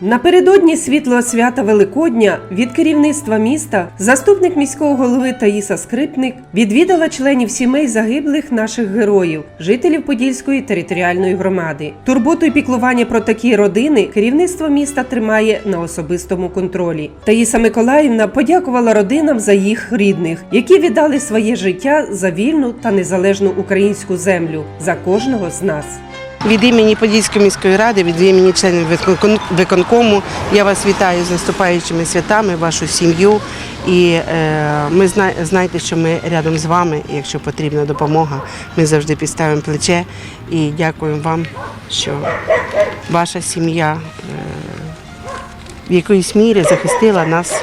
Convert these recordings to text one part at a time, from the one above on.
Напередодні світлого свята Великодня від керівництва міста заступник міського голови Таїса Скрипник відвідала членів сімей загиблих наших героїв, жителів Подільської територіальної громади. Турботу і піклування про такі родини керівництво міста тримає на особистому контролі. Таїса Миколаївна подякувала родинам за їх рідних, які віддали своє життя за вільну та незалежну українську землю за кожного з нас. Від імені Подільської міської ради, від імені членів виконкому я вас вітаю з наступаючими святами, вашу сім'ю. І е, ми зна, знаєте, що ми рядом з вами. І якщо потрібна допомога, ми завжди підставимо плече. І дякуємо вам, що ваша сім'я е, в якоїсь мірі захистила нас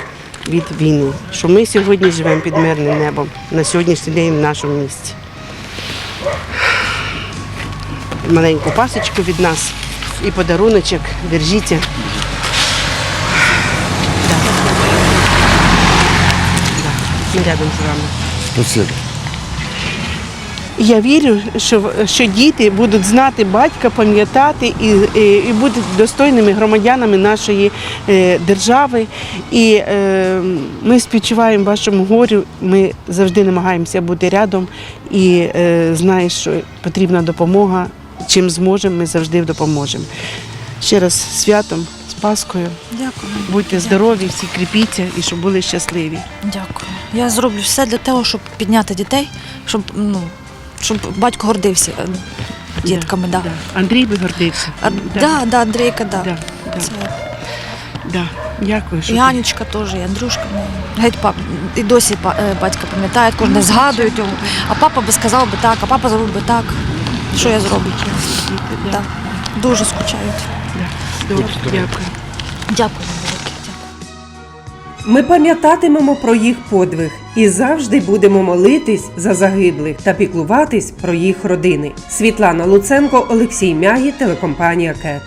від війни. Що ми сьогодні живемо під мирним небом на сьогоднішній день в нашому місті. Маленьку пасочку від нас і подаруночок. Держіться. Да. Да. Ми рядом з вами. Спасибо. Я вірю, що, що діти будуть знати батька, пам'ятати і, і, і будуть достойними громадянами нашої е, держави. І е, ми співчуваємо вашому горю. Ми завжди намагаємося бути рядом і е, знаєш, що потрібна допомога. Чим зможемо, ми завжди допоможемо. Ще раз святом, з Паскою. Дякую. Будьте здорові, всі кріпіться і щоб були щасливі. Дякую. Я зроблю все для того, щоб підняти дітей, щоб ну щоб батько гордився е, дітками. Да. Андрій би гордився. А, да. Да, Андрійка, да. Да, да, Це. да. Дякую, що І ти- Анічка теж, і Андрюшка. ну, Геть пап, і досі па- е, батька пам'ятають, кожен згадують його. А папа би сказав би так, а папа зробив би так. Що я зроблю? Да. Да. Дуже скучають. Добре, дякую. Дякую. Дякую. Ми пам'ятатимемо про їх подвиг і завжди будемо молитись за загиблих та піклуватись про їх родини. Світлана Луценко, Олексій Мягі, телекомпанія КЕТ.